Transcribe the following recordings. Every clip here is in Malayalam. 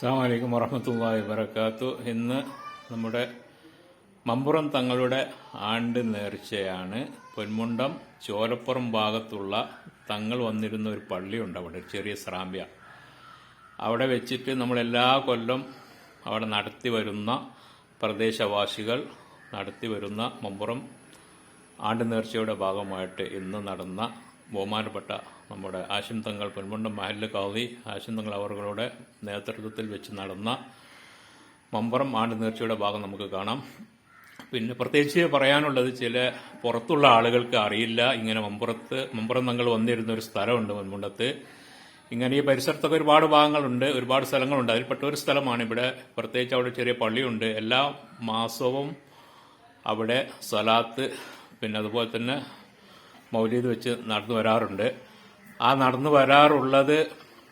അസ്സാമലൈക്കും വറഹമത്തല്ലാഹി വബർക്കാത്തു ഇന്ന് നമ്മുടെ മമ്പുറം തങ്ങളുടെ ആണ്ട് നേർച്ചയാണ്. പൊന്മുണ്ടം ചോരപ്പുറം ഭാഗത്തുള്ള തങ്ങൾ വന്നിരുന്ന ഒരു പള്ളിയുണ്ട് അവിടെ ഒരു ചെറിയ സ്രാമ്പ്യ. അവിടെ വെച്ചിട്ട് നമ്മൾ എല്ലാ കൊല്ലം അവിടെ നടത്തി വരുന്ന പ്രദേശവാസികൾ നടത്തി വരുന്ന മമ്പുറം ആണ്ട് നേർച്ചയുടെ ഭാഗമായിട്ട് ഇന്ന് നടന്ന ബഹുമാനപ്പെട്ട നമ്മുടെ ആശിം തങ്ങൾ പൊന്മുണ്ടം മഹല്ല് കാവി ആശിം തങ്ങൾ അവരുടെ നേതൃത്വത്തിൽ വെച്ച് നടന്ന മമ്പറം ആണ്ട് നേർച്ചയുടെ ഭാഗം നമുക്ക് കാണാം. പിന്നെ പ്രത്യേകിച്ച് പറയാനുള്ളത് ചില പുറത്തുള്ള ആളുകൾക്ക് അറിയില്ല. ഇങ്ങനെ മമ്പുറത്ത് മമ്പുറം തങ്ങൾ വന്നിരുന്ന ഒരു സ്ഥലമുണ്ട് മുൻമുണ്ടത്ത് ഇങ്ങനെ ഈ പരിസരത്തൊക്കെ ഒരുപാട് ഭാഗങ്ങളുണ്ട് ഒരുപാട് സ്ഥലങ്ങളുണ്ട്. അതിൽപ്പെട്ട ഒരു സ്ഥലമാണ് ഇവിടെ. പ്രത്യേകിച്ച് അവിടെ ചെറിയ പള്ളിയുണ്ട്. എല്ലാ മാസവും അവിടെ സലാത്ത് പിന്നെ അതുപോലെ തന്നെ മൗലീദ് വെച്ച് നടന്നു വരാറുണ്ട്. ആ നടന്നു വരാറുള്ളത്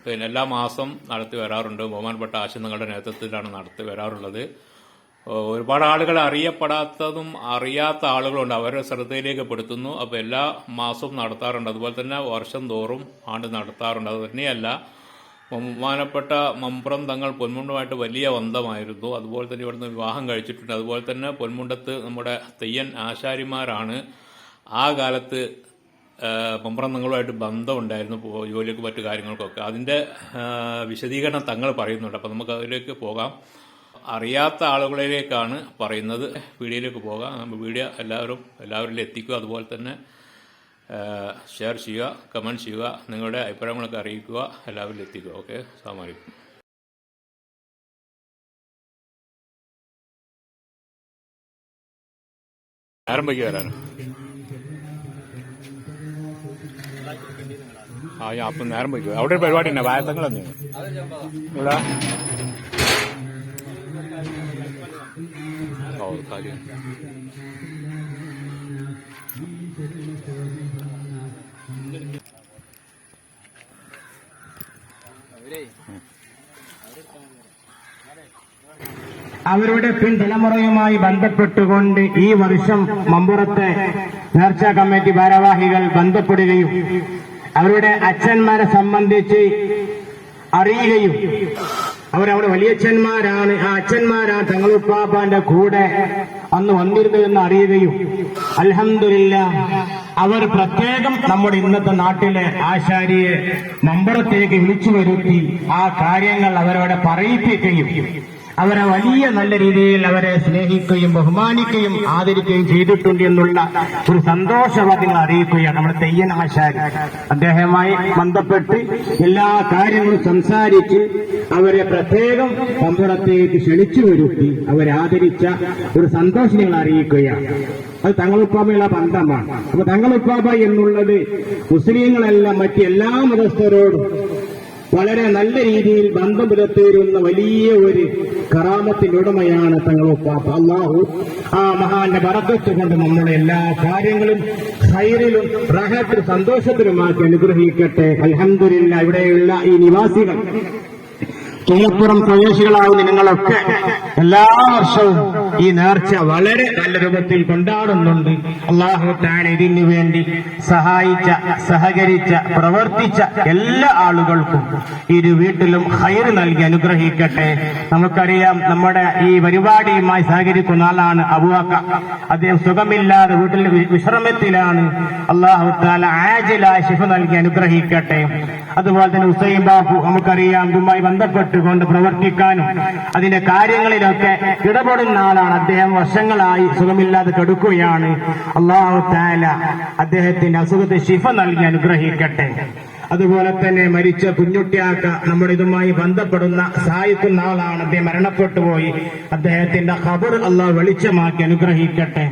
പിന്നെ എല്ലാ മാസം നടത്തി വരാറുണ്ട്. ബഹുമാനപ്പെട്ട ആശുങ്ങളുടെ നേതൃത്വത്തിലാണ് നടത്തി വരാറുള്ളത്. ഒരുപാട് ആളുകൾ അറിയപ്പെടാത്തതും അറിയാത്ത ആളുകളുണ്ട്. അവരെ ശ്രദ്ധയിലേക്ക് പെടുത്തുന്നു അപ്പോൾ എല്ലാ മാസവും നടത്താറുണ്ട്. അതുപോലെ തന്നെ വർഷം തോറും ആണ്ട് നടത്താറുണ്ട്. അത് തന്നെയല്ല ബഹുമാനപ്പെട്ട മമ്പ്രം തങ്ങൾ പൊന്മുണ്ടുമായിട്ട് വലിയ ബന്ധമായിരുന്നു അതുപോലെ തന്നെ ഇവിടുന്ന് വിവാഹം കഴിച്ചിട്ടുണ്ട്. അതുപോലെ തന്നെ പൊന്മുണ്ടത്ത് നമ്മുടെ തെയ്യൻ ആശാരിമാരാണ്. ആ കാലത്ത് മമ്പ്രം തങ്ങളുമായിട്ട് ബന്ധമുണ്ടായിരുന്നു ജോലിക്ക് മറ്റു കാര്യങ്ങൾക്കൊക്കെ. അതിന്റെ വിശദീകരണം തങ്ങൾ പറയുന്നുണ്ട്. അപ്പം നമുക്ക് അതിലേക്ക് പോകാം. അറിയാത്ത ആളുകളിലേക്കാണ് പറയുന്നത്. വീഡിയോയിലേക്ക് പോകാം. വീഡിയോ എല്ലാവരും എല്ലാവരിലും എത്തിക്കുക. അതുപോലെ തന്നെ ഷെയർ ചെയ്യുക കമന്റ് ചെയ്യുക നിങ്ങളുടെ അഭിപ്രായങ്ങളൊക്കെ അറിയിക്കുക എല്ലാവരിലും എത്തിക്കുക. ഓക്കെ? അസ്സാം ആരംഭിക്കുക ആരാണ്? ആ ഞാൻ അപ്പം നേരം വൈകി അവിടെ ഒരു പരിപാടി തന്നെ വായത്തങ്ങൾ തന്നെ ഇവിടെ ഓ കാര്യം. അവരുടെ പിൻതലമുറയുമായി ബന്ധപ്പെട്ടുകൊണ്ട് ഈ വർഷം മമ്പുറത്തെ നേർച്ചാ കമ്മിറ്റി ഭാരവാഹികൾ ബന്ധപ്പെടുകയും അവരുടെ അച്ഛന്മാരെ സംബന്ധിച്ച് അറിയുകയും അവരവിടെ വലിയച്ഛന്മാരാണ്. ആ അച്ഛന്മാരാണ് തങ്ങളുപ്പാപ്പാന്റെ കൂടെ അന്ന് വന്നിരുന്നതെന്ന് അറിയുകയും. അലഹമില്ല അവർ പ്രത്യേകം നമ്മുടെ ഇന്നത്തെ നാട്ടിലെ ആശാരിയെ മമ്പറത്തേക്ക് വിളിച്ചു വരുത്തി ആ കാര്യങ്ങൾ അവരോട് പറയിപ്പിക്കുകയും. അവരെ വലിയ നല്ല രീതിയിൽ അവരെ സ്നേഹിക്കുകയും ബഹുമാനിക്കുകയും ആദരിക്കുകയും ചെയ്തിട്ടുണ്ട് എന്നുള്ള ഒരു സന്തോഷവാദികൾ അറിയിക്കുകയാണ് നമ്മുടെ തെയ്യൻ ആശാരി. അദ്ദേഹവുമായി ബന്ധപ്പെട്ട് എല്ലാ കാര്യങ്ങളും സംസാരിച്ച് അവരെ പ്രത്യേകം പമ്പുറത്തേക്ക് ക്ഷണിച്ചു വരുത്തി അവരെ ആദരിച്ച ഒരു സന്തോഷം നിങ്ങൾ അറിയിക്കുകയാണ്. അത് തങ്ങളുപ്പാമയുള്ള ബന്ധമാണ്. അപ്പൊ തങ്ങളുപ്പാപ്പ എന്നുള്ളത് മുസ്ലിങ്ങളെല്ലാം മറ്റ് എല്ലാ മതസ്ഥരോടും വളരെ നല്ല രീതിയിൽ ബന്ധം പുലർത്തിയിരുന്ന വലിയ ഒരു കറാമത്തിനുടമയാണ് തങ്ങൾ അള്ളാഹു ആ മഹാന്റെ വറക്കത്ത് കൊണ്ട് നമ്മുടെ എല്ലാ കാര്യങ്ങളും ഹൈറിലും റഹത്തിലും സന്തോഷത്തിലുമാക്കി അനുഗ്രഹിക്കട്ടെ. അൽഹംദുലില്ല ഇവിടെയുള്ള ഈ നിവാസികൾ കേളപ്പുറം പ്രവേശികളാവുന്ന നിങ്ങളൊക്കെ എല്ലാ വർഷവും ഈ നേർച്ച വളരെ നല്ല രൂപത്തിൽ കൊണ്ടാടുന്നുണ്ട്. അള്ളാഹു താൻ ഇതിനു വേണ്ടി സഹായിച്ച സഹകരിച്ച പ്രവർത്തിച്ച എല്ലാ ആളുകൾക്കും ഇരു വീട്ടിലും ഹൈർ നൽകി അനുഗ്രഹിക്കട്ടെ. നമുക്കറിയാം നമ്മുടെ ഈ പരിപാടിയുമായി സഹകരിക്കുന്ന ആളാണ് അബുവാക്ക അദ്ദേഹം സുഖമില്ലാതെ വീട്ടിൽ വിശ്രമത്തിലാണ്. അള്ളാഹു താല ആജിലായ ശിഫ നൽകി അനുഗ്രഹിക്കട്ടെ. അതുപോലെ തന്നെ ഹുസൈൻ ബാബു നമുക്കറിയാം ഇതുമായി ബന്ധപ്പെട്ടുകൊണ്ട് പ്രവർത്തിക്കാനും അതിന്റെ കാര്യങ്ങളിലൊക്കെ ഇടപെടുന്ന ആളാണ്. അദ്ദേഹം വർഷങ്ങളായി സുഖമില്ലാതെ കെടുക്കുകയാണ്. അള്ളാഹു താല അദ്ദേഹത്തിന്റെ അസുഖത്തെ ശിഫ നൽകി അനുഗ്രഹിക്കട്ടെ. അതുപോലെ തന്നെ മരിച്ച കുഞ്ഞുട്ടിയാക്ക നമ്മുടെ ഇതുമായി ബന്ധപ്പെടുന്ന സഹായിക്കുന്ന ആളാണ് അദ്ദേഹം മരണപ്പെട്ടു പോയി. അദ്ദേഹത്തിന്റെ ഖബർ അള്ളാഹ് വെളിച്ചമാക്കി അനുഗ്രഹിക്കട്ടെ.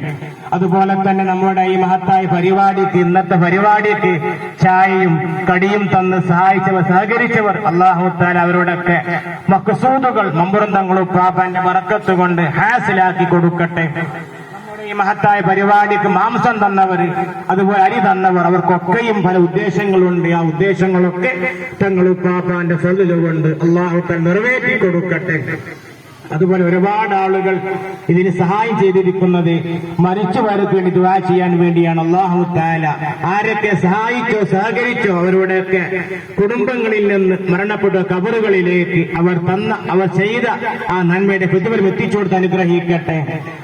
അതുപോലെ തന്നെ നമ്മുടെ ഈ മഹത്തായ പരിപാടിക്ക് ഇന്നത്തെ പരിപാടിക്ക് ചായയും കടിയും തന്ന് സഹായിച്ചവർ സഹകരിച്ചവർ അള്ളാഹു താല അവരോടൊക്കെ മക്കസൂദുകൾ മമ്പുറന്തങ്ങളും പാപ്പാന്റെ മറക്കത്തുകൊണ്ട് ഹാസിലാക്കി കൊടുക്കട്ടെ. ഈ മഹത്തായ പരിപാടിക്ക് മാംസം തന്നവർ അതുപോലെ അരി തന്നവർ അവർക്കൊക്കെയും പല ഉദ്ദേശങ്ങളുണ്ട്. ആ ഉദ്ദേശങ്ങളൊക്കെ തങ്ങൾ പാപ്പാന്റെ ഫലിലുകൊണ്ട് അള്ളാഹുക്കൾ നിറവേറ്റി കൊടുക്കട്ടെ അതുപോലെ ഒരുപാട് ആളുകൾ ഇതിന് സഹായം ചെയ്തിരിക്കുന്നത് മരിച്ചവർക്ക് വേണ്ടി ദുവാ ചെയ്യാൻ വേണ്ടിയാണ്. അള്ളാഹു താല ആരൊക്കെ സഹായിച്ചോ സഹകരിച്ചോ അവരുടെയൊക്കെ കുടുംബങ്ങളിൽ നിന്ന് മരണപ്പെട്ട കബറുകളിലേക്ക് അവർ തന്ന അവർ ചെയ്ത ആ നന്മയുടെ പ്രതിഫലം എത്തിച്ചു കൊടുത്ത് അനുഗ്രഹിക്കട്ടെ.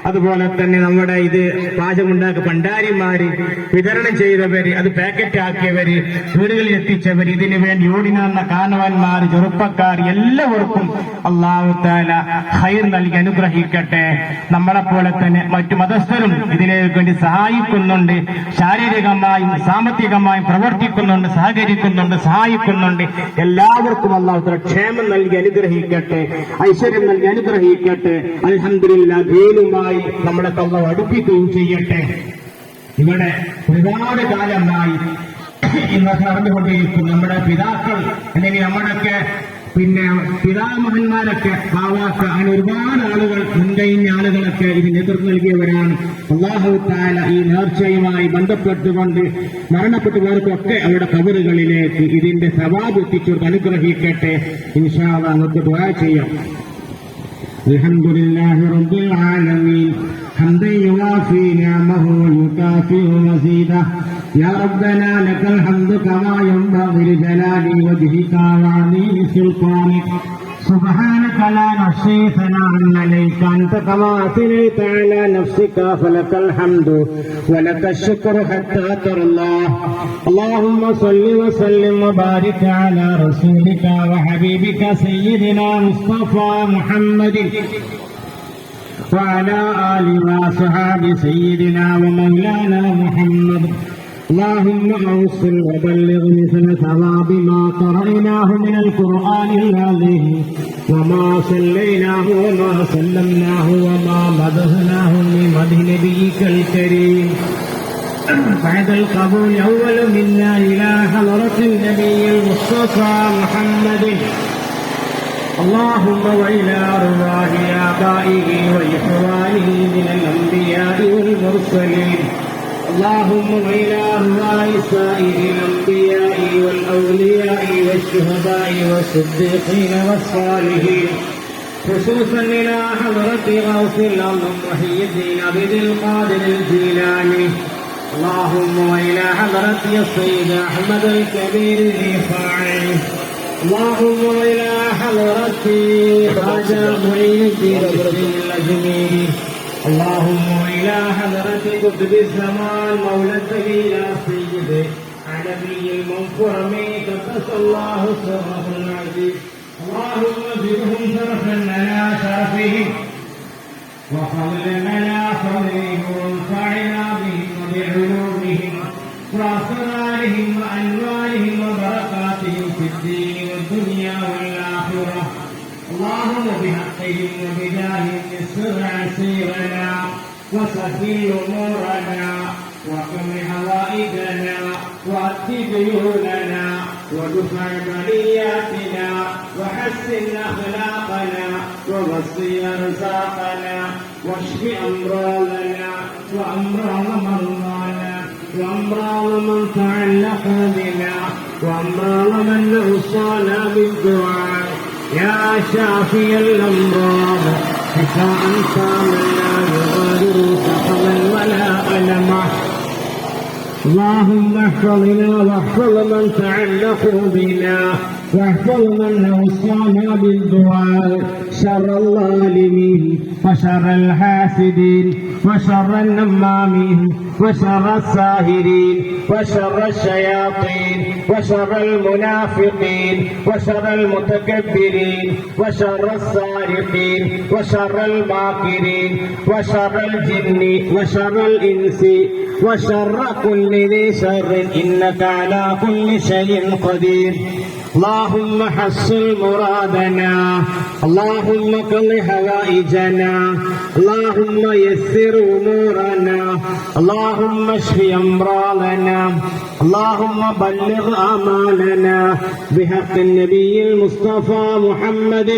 അതുപോലെ തന്നെ നമ്മുടെ ഇത് പാചകമുണ്ടാക്കിയ ഭണ്ഡാരിമാര് വിതരണം ചെയ്തവര് അത് പാക്കറ്റ് ആക്കിയവര് വീടുകളിൽ എത്തിച്ചവർ ഇതിനു വേണ്ടി ഓടിനാന്ന കാനവന്മാർ ചെറുപ്പക്കാർ എല്ലാവർക്കും അള്ളാഹു താല ഹൈർ നൽകി അനുഗ്രഹിക്കട്ടെ. നമ്മളെപ്പോലെ തന്നെ മറ്റു മതസ്ഥരും ഇതിലേക്ക് വേണ്ടി സഹായിക്കുന്നുണ്ട്. ശാരീരികമായും സാമ്പത്തികമായും പ്രവർത്തിക്കുന്നുണ്ട് സഹകരിക്കുന്നുണ്ട് സഹായിക്കുന്നുണ്ട്. എല്ലാവർക്കും അള്ളാഹു താല ക്ഷേമം നൽകി അനുഗ്രഹിക്കട്ടെ ഐശ്വര്യം നൽകി അനുഗ്രഹിക്കട്ടെ. ദീനുമായി നമ്മളെ അള്ളാഹു അടുപ്പിക്കുകയും ചെയ്യട്ടെ. ഇവിടെ ഒരുപാട് കാലമായി ഇന്ന് നടന്നുകൊണ്ടിരിക്കും നമ്മുടെ പിതാക്കൾ അല്ലെങ്കിൽ നമ്മുടെയൊക്കെ പിന്നെ പിതാമഹന്മാരൊക്കെ ബാവാക്ക അങ്ങനെ ഒരുപാട് ആളുകൾ മുൻകഴിഞ്ഞ ആളുകളൊക്കെ ഇതിന് എതിർത്ത് നൽകിയവരാണ് അള്ളാഹു താല ഈ നേർച്ചയുമായി ബന്ധപ്പെട്ടുകൊണ്ട് മരണപ്പെട്ടവർക്കൊക്കെ അവരുടെ കബറുകളിലേക്ക് ഇതിന്റെ സവാബ് എത്തിച്ചുകൊണ്ട് അനുഗ്രഹിക്കട്ടെ ഇൻഷാല്ല നമുക്ക് ദുആ ചെയ്യാം الحمد لله رب العالمين حمدا يوافي نعمه ويكافئ مزيده. يا ربنا لك الحمد كما ينبغي لجلال وجهك وعظيم سلطانك. سبحانك لا نحصي ثناء عليك. أنت كما أثنيت على نفسك فلك الحمد ولك الشكر حتى الله. اللهم صل وسلم وبارك على رسولك وحبيبك سيدنا مصطفى محمد. وعلى آل وصحاب سيدنا ومولانا محمد. اللهم أوصل وبلغ مثل ثواب ما قرأناه من القرآن العظيم وما صليناه وما سلمناه وما مدحناه من مدح نبيك الكريم. بعد القبول أول منا إلى حضرة النبي المصطفى محمد. اللهم وإلى أرواح آبائه وإخوانه من الأنبياء والمرسلين. اللهم وإلى أرواح سائر الأنبياء والأولياء والشهداء والصديقين والصالحين. خصوصا إلى حضرة غوث الأرض محي الدين عبد القادر الجيلاني. اللهم وإلى حضرة السيد أحمد الكبير الرفاعي اللهم إلى حضرة الدين الدين الأجميري اللهم إلى حضرة قطب الزمان مولى السبيل سيد النبي المنفرم قدس الله سره العزيز. اللهم زدهم شرفا لنا شرفهم وفضلا لنا فضلهم وانفعنا بهم وبعلومهم وأسرارهم وأنوارهم وبركاتهم في الدين. والآخرة اللهم بحقهم وبجاههم يسر عسيرنا وسهل أمورنا وقم حوائجنا وأت ديوننا ودفع بلياتنا وحسن أخلاقنا ووسي أرزاقنا واشف أمراضنا وأمراض مرضانا وأمراض من تعلق بنا وأمراض من أوصانا بالدعاء يا شافي الأمراض شفاء كامل لا يغادر سقما ولا ألما اللهم احفظنا واحفظ من تعلقوا بنا. واحفظ من اوصانا بالدعاء. شر الظالمين وشر الحاسدين وشر النمامين وشر الساهرين وشر الشياطين وشر المنافقين وشر المتكبرين وشر السارقين وشر الماكرين وشر الجن وشر الإنس وشر كل ذي شر. إنك على كل شيء قدير. اللهم حصل مرادنا. اللهم قض حوائجنا. اللهم يسر أمورنا. اللهم اشف امراضنا اللهم بلغ آمالنا. بحق النبي المصطفى محمد.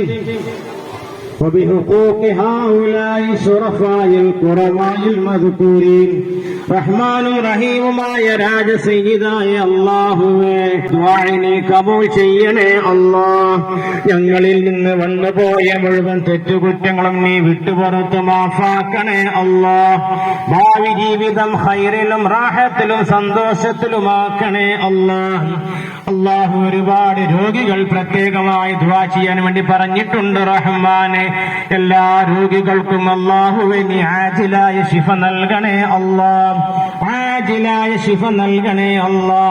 وبحقوق هؤلاء الشرفاء الكرماء المذكورين റഹ്മാനും റഹീമുമായ രാജസയ്യിദായ അള്ളാഹുവേ ദ്വാഴിനെ കബൂൾ ചെയ്യണേ അല്ലാ ഞങ്ങളിൽ നിന്ന് വന്നുപോയ മുഴുവൻ തെറ്റുകുറ്റങ്ങളും നീ വിട്ടുപുറത്ത് മാഫാക്കണേ അല്ലാ ഭാവി ജീവിതം ഹൈറിലും റാഹത്തിലും സന്തോഷത്തിലുമാക്കണേ അല്ലാ അള്ളാഹു ഒരുപാട് രോഗികൾ പ്രത്യേകമായി ദ്വാ ചെയ്യാൻ വേണ്ടി പറഞ്ഞിട്ടുണ്ട് റഹ്മാനെ എല്ലാ രോഗികൾക്കും അള്ളാഹുവെ ആജിലായ ശിഫ നൽകണേ അല്ലാ. ആജിലായ ശിഫ നൽകണേ അല്ലാ.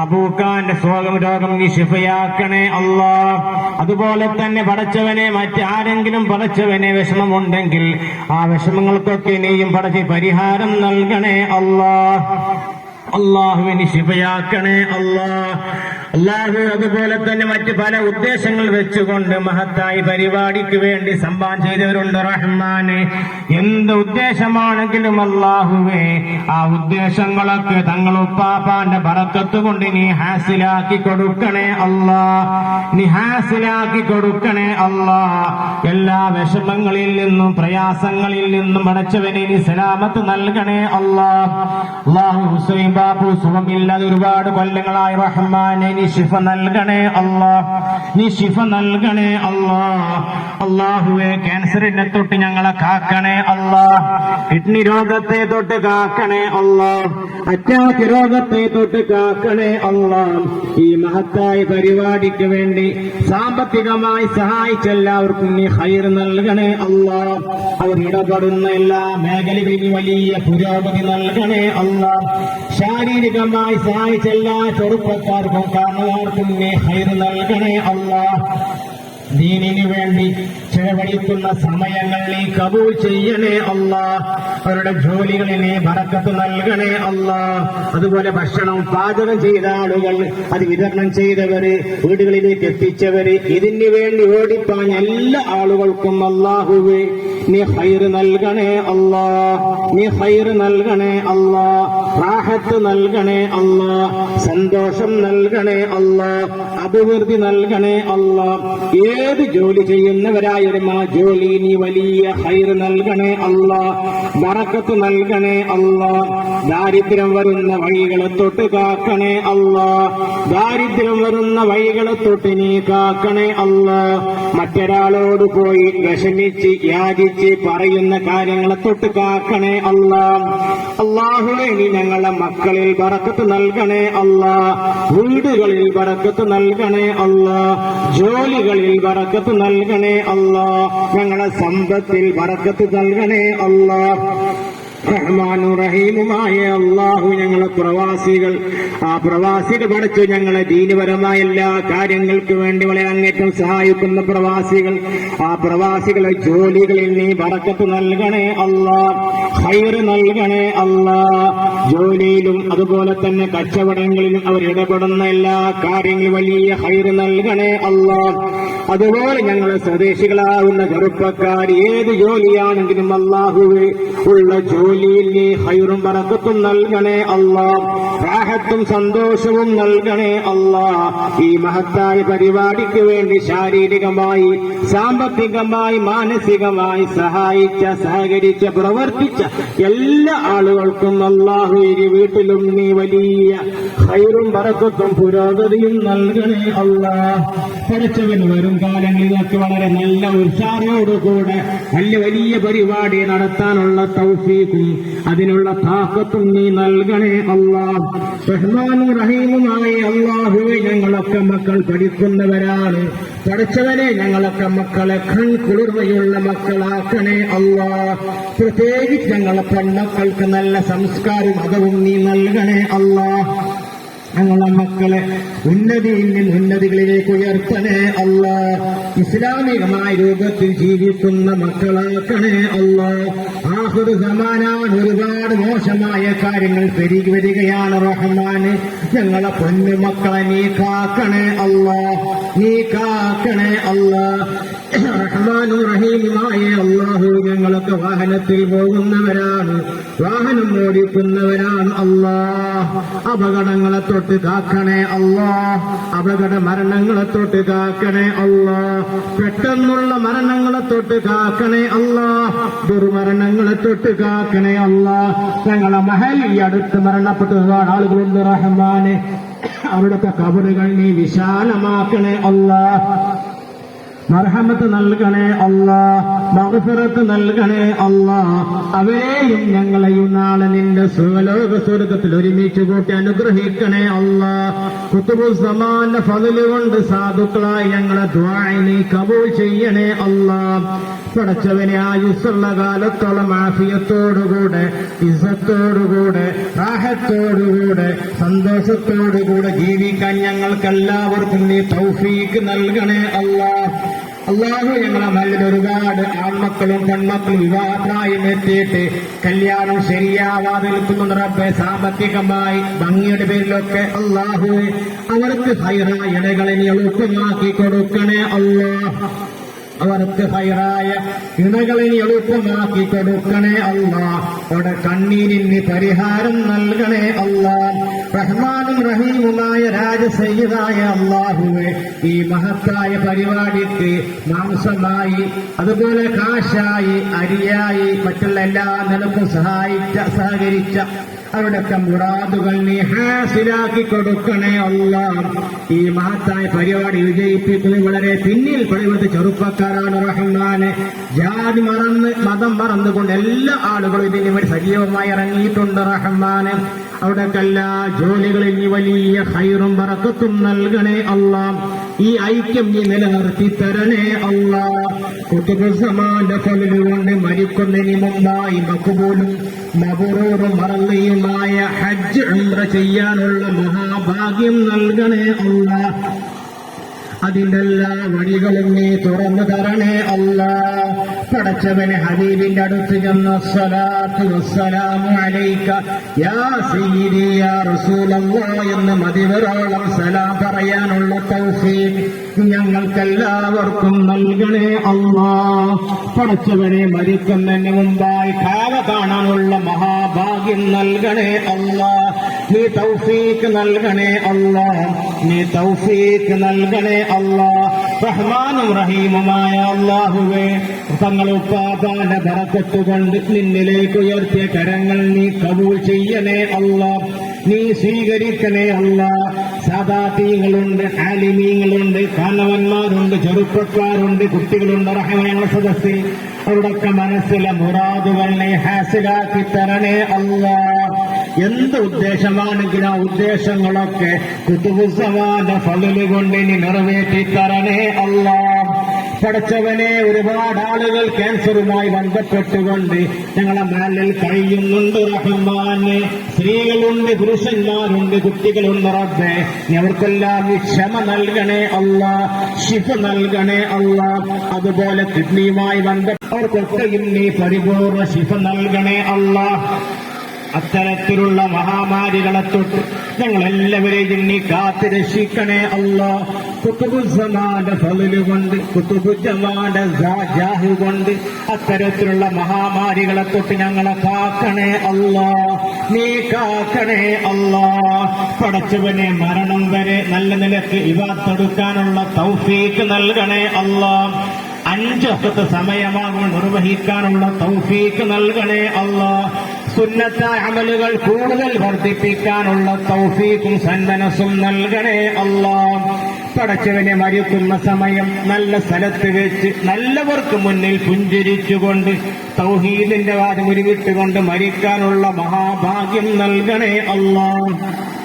അബൂക്കാന്റെ സ്വകം രോഗം നീ ശിഫയാക്കണേ അല്ലാ. അതുപോലെ തന്നെ പടച്ചവനെ മറ്റാരെങ്കിലും പടച്ചവനെ വിഷമമുണ്ടെങ്കിൽ ആ വിഷമങ്ങൾക്കൊക്കെ നീയും പടച്ച് പരിഹാരം നൽകണേ അല്ലാ. അള്ളാഹുവിന് ശിവയാക്കണേ അള്ളാ. അള്ളാഹു അതുപോലെ തന്നെ മറ്റ് പല ഉദ്ദേശങ്ങൾ വെച്ചുകൊണ്ട് മഹത്തായി പരിപാടിക്ക് വേണ്ടി സംഭാവന ചെയ്തവരുണ്ട് റഹ്മാന്. എന്ത് ഉദ്ദേശമാണെങ്കിലും അള്ളാഹുവേ ആ ഉദ്ദേശങ്ങളൊക്കെ തങ്ങൾ ഉപ്പാപ്പാന്റെ ബറക്കത്ത് കൊണ്ട് നീ ഹാസിലാക്കി കൊടുക്കണേ അള്ളാ. നീ ഹാസിലാക്കി കൊടുക്കണേ അള്ളാ. എല്ലാ വിഷമങ്ങളിൽ നിന്നും പ്രയാസങ്ങളിൽ നിന്നും അടച്ചവനെ നീ സലാമത്ത് നൽകണേ അല്ലാ അള്ളാഹു ഹുസൈൻ സുഖമില്ലാതെ ഒരുപാട് കൊല്ലങ്ങളായി റഹ്മാനെ നീ ശിഫ നൽകണേ അല്ലാ. നീ ശിഫ നൽകണേ അല്ലാ. അള്ളാഹുവെ ക്യാൻസറിനെ തൊട്ട് ഞങ്ങളെ കാക്കണേ അല്ലാ. കിഡ്നി രോഗത്തെ തൊട്ട് കാക്കണേ അല്ലാ. അറ്റാക്ക് രോഗത്തെ തൊട്ട് കാക്കണേ അല്ലാ. ഈ മഹത്തായ പരിപാടിക്ക് വേണ്ടി സാമ്പത്തികമായി സഹായിച്ച എല്ലാവർക്കും നീ ഹൈർ നൽകണേ അല്ലാ. അവർ ഇടപെടുന്ന എല്ലാ മേഖലകളിലും വലിയ പുരോഗതി നൽകണേ അല്ലാ. ശാരീരികമായി സഹായിച്ച എല്ലാ ചെറുപ്പക്കാർക്കും കാരണവർക്കും നീ നൽകണേ അല്ലാ ദീനിനു വേണ്ടി ചെലവഴിക്കുന്ന സമയങ്ങൾ നീ കബൂൽ ചെയ്യണേ അല്ല. അവരുടെ ജോലികളിൽ നീ ബറക്കത്ത് നൽകണേ അല്ല. അതുപോലെ ഭക്ഷണം പാചകം ചെയ്ത ആളുകൾ അത് വിതരണം ചെയ്തവര് വീടുകളിലേക്ക് എത്തിച്ചവര് ഇതിനു വേണ്ടി ഓടിപ്പാൻ എല്ലാ ആളുകൾക്കും അള്ളാഹുവേ നീ ഹൈർ നൽകണേ അല്ലാ. നീ ഹൈർ നൽകണേ അല്ലാ. റാഹത്ത് നൽകണേ അല്ലാ. സന്തോഷം നൽകണേ അല്ലാ. അഭിവൃദ്ധി നൽകണേ അല്ലാ. ഏത് ജോലി ചെയ്യുന്നവരായാലും ആ ജോലി നീ വലിയ ഹൈർ നൽകണേ അല്ല ബറക്കത്ത് നൽകണേ അല്ല ദാരിദ്ര്യം വരുന്ന വഴികളെ തൊട്ട് കാക്കണേ അല്ല ദാരിദ്ര്യം വരുന്ന വഴികളെ തൊട്ട് നീ കാക്കണേ അല്ല മറ്റൊരാളോട് പോയി വിഷമിച്ച് യാചിച്ച് പറയുന്ന കാര്യങ്ങളെ തൊട്ട് കാക്കണേ അല്ല അള്ളാഹുവെ നീ ഞങ്ങളെ മക്കളിൽ ബറക്കത്ത് നൽകണേ അല്ല വീടുകളിൽ ബറക്കത്ത് നൽകണേ അല്ല ജോലികളിൽ ബറക്കത്ത് നൽകണേ അല്ലാ ഞങ്ങളെ സമ്പത്തിൽ ബറക്കത്ത് നൽകണേ അല്ലാ റഹ്മാനു റഹീമുമായ അള്ളാഹു ഞങ്ങളെ പ്രവാസികൾ. ആ പ്രവാസികൾ പഠിച്ചു ഞങ്ങളെ ദീനപരമായ എല്ലാ കാര്യങ്ങൾക്ക് വേണ്ടി വളരെ അങ്ങേറ്റം സഹായിക്കുന്ന പ്രവാസികൾ. ആ പ്രവാസികളെ ജോലികളിൽ നീ വടക്കത്ത് നൽകണേ അള്ളാ ഹൈറ് നൽകണേ അള്ളാ. ജോലിയിലും അതുപോലെ തന്നെ കച്ചവടങ്ങളിലും അവർ ഇടപെടുന്ന എല്ലാ കാര്യങ്ങളും വലിയ ഹൈറ് നൽകണേ അള്ളാ. അതുപോലെ ഞങ്ങളെ സ്വദേശികളാവുന്ന ചെറുപ്പക്കാർ ഏത് ജോലിയാണെങ്കിലും അള്ളാഹുവെ ഉള്ള ജോലിയിൽ ഹൈറും പറക്കത്തും നൽകണേ അല്ലാ റാഹത്തും സന്തോഷവും നൽകണേ അല്ലാ ഈ മഹത്തായ പരിപാടിക്ക് വേണ്ടി ശാരീരികമായി സാമ്പത്തികമായി മാനസികമായി സഹായിച്ച സഹകരിച്ച പ്രവർത്തിച്ച എല്ലാ ആളുകൾക്കും അള്ളാഹു ഇരു വീട്ടിലും നീ വലിയ ഹൈറും പറക്കത്തും പുരോഗതിയും നൽകണേ അല്ലാ പഠിച്ചവന് വരും കാലങ്ങളിൽ വളരെ നല്ല ഉത്സാഹയോടുകൂടെ വലിയ വലിയ പരിപാടി നടത്താനുള്ള തൗഫീഖും അതിനുള്ള താക്കത്തും നീ നൽകണേ അള്ളാഹ് റഹ്മാനും റഹീമുമായി അള്ളാഹുവെ ഞങ്ങളൊക്കെ മക്കൾ പഠിക്കുന്നവരാണ്. പഠിച്ചവനെ ഞങ്ങളൊക്കെ മക്കളെ കൺകുളിർമയുള്ള മക്കളാക്കണേ അല്ലാഹ് പ്രത്യേകിച്ച് ഞങ്ങളെ പെൺമക്കൾക്ക് നല്ല സംസ്കാരം അതവും നീ നൽകണേ അല്ലാ ഞങ്ങളെ മക്കളെ ഉന്നതിയിൽ നിന്ന് ഉന്നതികളിലേക്ക് ഉയർത്തണേ അല്ല. ഇസ്ലാമികമായ രൂപത്തിൽ ജീവിക്കുന്ന മക്കളാക്കണേ അല്ല. ആഹുദ് സമാനാണ് ഒരുപാട് മോശമായ കാര്യങ്ങൾ പെരുകി വരികയാണ് റഹ്മാന്. ഞങ്ങളെ പൊന്നു മക്കളെ നീ കാക്കണേ അല്ല. നീ കാക്കണേ അല്ല. റഹീമുമായ അള്ളാഹു ഞങ്ങളൊക്കെ വാഹനത്തിൽ പോകുന്നവരാണ്. വാഹനം ഓടിക്കുന്നവരാണ് അള്ളാഹ്. അപകടങ്ങളെ തൊട്ട് കാക്കണേ അള്ളാഹ്. അപകട മരണങ്ങളെ തൊട്ട് കാക്കണേ അള്ളാഹ്. പെട്ടെന്നുള്ള മരണങ്ങളെ തൊട്ട് കാക്കണേ അള്ളാഹ്. ദുർമരണങ്ങളെ തൊട്ട് കാക്കണേ അള്ളാഹ്. ഞങ്ങളെ മഹൽ ഈ അടുത്ത് മരണപ്പെട്ട ഒരുപാട് ആളുകളുണ്ട് റഹ്മാനെ. അവിടുത്തെ കബറുകൾ നീ വിശാലമാക്കണേ അള്ളാഹ്. മർഹമത്ത് നൽകണേ അല്ലാ മഹഫിറത്ത് നൽകണേ അല്ലാ അവരെയും ഞങ്ങളെയും നാളെ നിന്റെ സുഖലോക സ്വർഗത്തിൽ ഒരുമിച്ച് കൂട്ടി അനുഗ്രഹിക്കണേ അല്ലാ കുത്തുബു സമാന്റെ ഫതിൽ കൊണ്ട് സാധുക്കളായി ഞങ്ങളെ ദ്വായി നീ കബൂൾ ചെയ്യണേ അല്ലാ പടച്ചവനെ ആയുസ്സുള്ള കാലത്തോളം ആഫിയത്തോടുകൂടെ ഇസത്തോടുകൂടെ റാഹത്തോടുകൂടെ സന്തോഷത്തോടുകൂടെ ജീവിക്കാൻ ഞങ്ങൾക്കെല്ലാവർക്കും നീ തൗഫീക്ക് നൽകണേ അല്ലാ അള്ളാഹു ഞങ്ങളെ നല്ലത് ഒരുപാട് ആൺമക്കളും പെൺമക്കളും വിവാഹപ്രായം എത്തിയിട്ട് കല്യാണം ശരിയാവാതെ നിൽക്കുന്നുണ്ട് റബ്ബെ. സാമ്പത്തികമായി ഭംഗിയുടെ പേരിലൊക്കെ അള്ളാഹു അവർക്ക് ഹൈറായ ഇടകളെ നീ എളുപ്പമാക്കി കൊടുക്കണേ അള്ളാഹ്. അവർക്ക് ഹൈറായ ഇണകളെ എളുപ്പമാക്കി കൊടുക്കണേ അല്ല അവിടെ കണ്ണീരിന് പരിഹാരം നൽകണേ അല്ല റഹ്മാനും റഹീമുമായ രാജസയ്യതായ അള്ളാഹുവെ ഈ മഹത്തായ പരിപാടിക്ക് മാംസമായി അതുപോലെ കാശായി അരിയായി മറ്റുള്ള എല്ലാ നിലക്കും സഹായിച്ച സഹകരിച്ച അവിടൊക്കെ മുറാദുകൾ നീ ഹാസിലാക്കി കൊടുക്കണേ അല്ല. ഈ മഹത്തായ പരിപാടി വിജയിപ്പിക്കുന്നത് വളരെ പിന്നിൽ പണിവത്ത് ചെറുപ്പക്കാരാണ് റഹ്മാനെ. ജാതി മറന്ന് മതം മറന്നുകൊണ്ട് എല്ലാ ആളുകളും ഇതിന് വേണ്ടി സജീവമായി ഇറങ്ങിയിട്ടുണ്ട് റഹ്മാന്. അവിടൊക്കെ എല്ലാ ജോലികളിൽ വലിയ ഹൈറും പറക്കത്തും നൽകണേ അല്ല. ഈ ഐക്യം നീ നിലനിർത്തി തരണേ അല്ല കുത്തുബുസമാന്റെ കൊണ്ട് മരിക്കുന്നതിന് മുമ്പായി മക്കുപോലും മബറൂറും മറന്നയുമായ ഹജ്ജ് ഉംറ ചെയ്യാനുള്ള മഹാഭാഗ്യം നൽകണേ അല്ല അതിന്റെ എല്ലാ വഴികളും നീ തുറന്നു തരണേ അല്ല. പടച്ചവനെ ഹബീബിന്റെ അടുത്ത് ചെന്ന സ്വലാത്തു യാ സയ്യിദി യാ എന്ന് മതിവരോളം സലാം പറയാനുള്ള തൗഫീഖ് ഞങ്ങൾക്കെല്ലാവർക്കും നൽകണേ അള്ളാ പടച്ചവനെ മരിക്കുന്നതിന് മുമ്പായി കാല കാണാനുള്ള മഹാഭാഗ്യം നൽകണേ അല്ലാ. നീ തൗഫീക്ക് നൽകണേ അല്ലാ നീ തൗഫീക്ക് നൽകണേ അല്ലാ റഹ്മാനും റഹീമുമായ അള്ളാഹുവേ ഉപാദാന ബറക്കത്ത് കൊണ്ട് നിന്നിലേക്ക് ഉയർത്തിയ കരങ്ങൾ നീ കബൂൾ ചെയ്യണേ അല്ലാ നീ സ്വീകരിക്കണേ അല്ല സാദാത്തീങ്ങളുണ്ട് ആലിമീങ്ങളുണ്ട് കാനവന്മാരുണ്ട് ചെറുപ്പക്കാരുണ്ട് കുട്ടികളുണ്ട് റഹ്മാന സദസ്സിൽ. അവിടൊക്കെ മനസ്സിലെ മുറാദുകളെ ഹാസിലാക്കി തരണേ അല്ലാ എന്ത് ഉദ്ദേശമാണെങ്കിലും ആ ഉദ്ദേശങ്ങളൊക്കെ കുത്തുബുസമാന്റെ ഫലിൽ കൊണ്ട് ഇനി നിറവേറ്റി തരണേ അല്ല. പഠിച്ചവനെ ഒരുപാട് ആളുകൾ ക്യാൻസറുമായി ബന്ധപ്പെട്ടുകൊണ്ട് ഞങ്ങളെ മേലിൽ കഴിയുന്നുണ്ട് റഹ്മാന്. സ്ത്രീകളുണ്ട് പുരുഷന്മാരുണ്ട് കുട്ടികളുണ്ട് റബ്ബെ. അവർക്കെല്ലാം ക്ഷമ നൽകണേ അല്ല ശിഫ നൽകണേ അല്ല. അതുപോലെ കിഡ്നിയുമായി ബന്ധപ്പെട്ടവർക്കൊക്കെയും നീ പരിപൂർണ ശിഫ നൽകണേ അല്ല. അത്തരത്തിലുള്ള മഹാമാരികളെ തൊട്ട് ഞങ്ങൾ എല്ലാവരെയും നീ കാത്തു രക്ഷിക്കണേ അല്ല. കുത്തുബുസമാന്റെ ഫലിൽ കൊണ്ട് കുത്തുബുജമാന്റെ ജാഹു കൊണ്ട് അത്തരത്തിലുള്ള മഹാമാരികളെ തൊട്ട് ഞങ്ങളെ കാക്കണേ അല്ല. നീ കാക്കണേ അല്ല. പടച്ചവനെ മരണം വരെ നല്ല നിലയ്ക്ക് ഇവ തടുക്കാനുള്ള തൗഫീക്ക് നൽകണേ അല്ല. അഞ്ചൊക്കത്തെ സമയമാകുമ്പോൾ നിർവഹിക്കാനുള്ള തൗഫീക്ക് നൽകണേ അല്ല. സുന്നത്തായ അമലുകൾ കൂടുതൽ വർദ്ധിപ്പിക്കാനുള്ള തൗഫീഖും സന്മനസ്സും നൽകണേ അള്ളാ. പടച്ചവനെ മരിക്കുന്ന സമയം നല്ല സ്ഥലത്ത് വെച്ച് നല്ലവർക്ക് മുന്നിൽ പുഞ്ചിരിച്ചുകൊണ്ട് തൗഹീദിന്റെ വാദം ഉരുവിട്ടുകൊണ്ട് മരിക്കാനുള്ള മഹാഭാഗ്യം നൽകണേ അള്ളാ.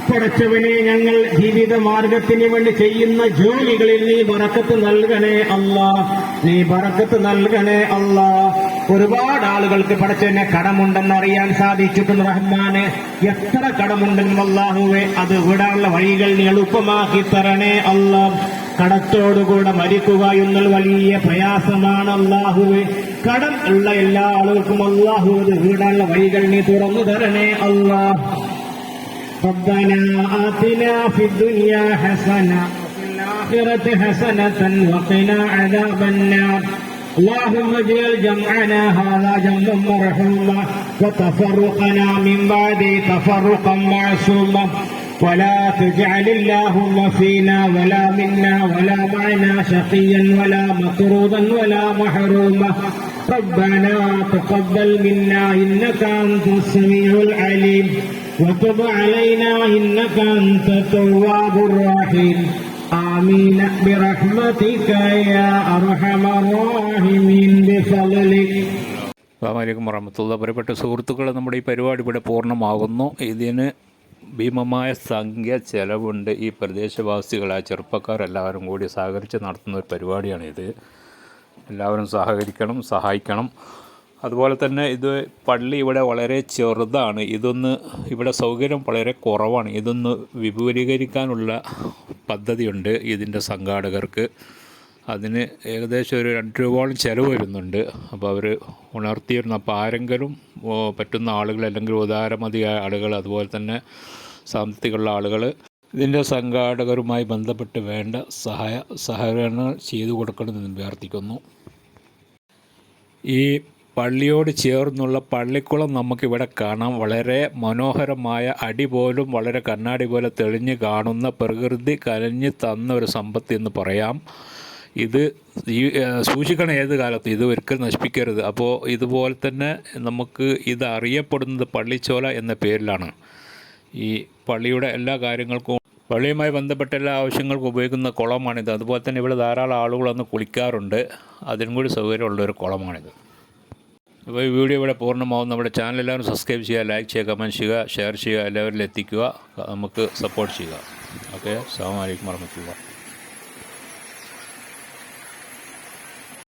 പടച്ചവനെ ഞങ്ങൾ ജീവിത മാർഗത്തിന് വേണ്ടി ചെയ്യുന്ന ജോലികളിൽ നീ ബറക്കത്ത് നൽകണേ അല്ലാഹ് നീ ബറക്കത്ത് നൽകണേ അല്ല ഒരുപാട് ആളുകൾക്ക് പടച്ചവനെ കടമുണ്ടെന്ന് അറിയാൻ സാധിച്ചിട്ടുണ്ട് റഹ്മാന് എത്ര കടമുണ്ടെന്നും അള്ളാഹുവെ അത് വിടാനുള്ള വഴികൾ നീ എളുപ്പമാക്കി തരണേ അല്ല കടത്തോടുകൂടെ മരിക്കുക എന്നുള്ള വലിയ പ്രയാസമാണ് അള്ളാഹുവെ കടം ഉള്ള എല്ലാ ആളുകൾക്കും അള്ളാഹു അത് വീടാനുള്ള വഴികൾ നീ തുറന്നു തരണേ അള്ളാഹ് ربنا آتنا في الدنيا حسنة وفي الآخرة الآخرة حسنة وقنا عذاب النار اللهم اجعل جمعنا هذا جمعا مرحوما وتفرقنا من بعد تفرقا معصوما. ولا تجعل اللهم فينا ولا منا ولا معنا شقيا ولا مطرودا ولا محروما. ربنا تقبل منا إنك أنت السميع العليم. وتب علينا إنك أنت التواب الرحيم. آمين برحمتك يا أرحم الراحمين بفضلك അസ്സാമലൈക്കും വറഹമത്തുള്ള പ്രിയപ്പെട്ട സുഹൃത്തുക്കളെ നമ്മുടെ ഈ പരിപാടി ഇവിടെ പൂർണ്ണമാകുന്നു ഇതിന് ഭീമമായ സംഖ്യ ചെലവുണ്ട് ഈ പ്രദേശവാസികളായ ചെറുപ്പക്കാരെല്ലാവരും കൂടി സഹകരിച്ച് നടത്തുന്ന ഒരു പരിപാടിയാണിത് എല്ലാവരും സഹകരിക്കണം സഹായിക്കണം അതുപോലെ തന്നെ ഇത് പള്ളി ഇവിടെ വളരെ ചെറുതാണ്. ഇതൊന്ന് ഇവിടെ സൗകര്യം വളരെ കുറവാണ്. ഇതൊന്ന് വിപുലീകരിക്കാനുള്ള പദ്ധതിയുണ്ട് ഇതിന്റെ സംഘാടകർക്ക്. അതിന് ഏകദേശം ഒരു രണ്ട് രൂപയോളം ചിലവ് വരുന്നുണ്ട്. അപ്പോൾ അവർ ഉണർത്തിയിരുന്നു അപ്പോൾ ആരെങ്കിലും പറ്റുന്ന ആളുകൾ അല്ലെങ്കിൽ ഉദാരമതിയായ ആളുകൾ അതുപോലെ തന്നെ സാമ്പത്തികമുള്ള ആളുകൾ ഇതിന്റെ സംഘാടകരുമായി ബന്ധപ്പെട്ട് വേണ്ട സഹായ സഹകരണങ്ങൾ ചെയ്തു കൊടുക്കണമെന്ന് അഭ്യർത്ഥിക്കുന്നു. ഈ പള്ളിയോട് ചേർന്നുള്ള പള്ളിക്കുളം നമുക്കിവിടെ കാണാം. വളരെ മനോഹരമായ അടി പോലും വളരെ കണ്ണാടി പോലെ തെളിഞ്ഞ് കാണുന്ന പ്രകൃതി കലഞ്ഞ് തന്ന ഒരു സമ്പത്ത് എന്ന് പറയാം. ഇത് ഈ സൂക്ഷിക്കണം ഏത് കാലത്ത്. ഇത് ഒരിക്കലും നശിപ്പിക്കരുത്. അപ്പോൾ ഇതുപോലെ തന്നെ നമുക്ക് ഇത് അറിയപ്പെടുന്നത് പള്ളിച്ചോല എന്ന പേരിലാണ്. ഈ പള്ളിയുടെ എല്ലാ കാര്യങ്ങൾക്കും പള്ളിയുമായി ബന്ധപ്പെട്ട എല്ലാ ആവശ്യങ്ങൾക്കും ഉപയോഗിക്കുന്ന കുളമാണിത്. അതുപോലെ തന്നെ ഇവിടെ ധാരാളം ആളുകൾ വന്ന് കുളിക്കാറുണ്ട്. അതിനും കൂടി സൗകര്യമുള്ള ഒരു കുളമാണിത്. അപ്പോൾ ഈ വീഡിയോ ഇവിടെ പൂർണമാവും. നമ്മുടെ ചാനൽ എല്ലാവരും സബ്സ്ക്രൈബ് ചെയ്യുക ലൈക്ക് ചെയ്യുക കമന്റ് ചെയ്യുക ഷെയർ ചെയ്യുക എല്ലാവരിലും എത്തിക്കുക. നമുക്ക് സപ്പോർട്ട് ചെയ്യുക. ഓക്കെ അസ്സാം വർഹമത്തുള്ള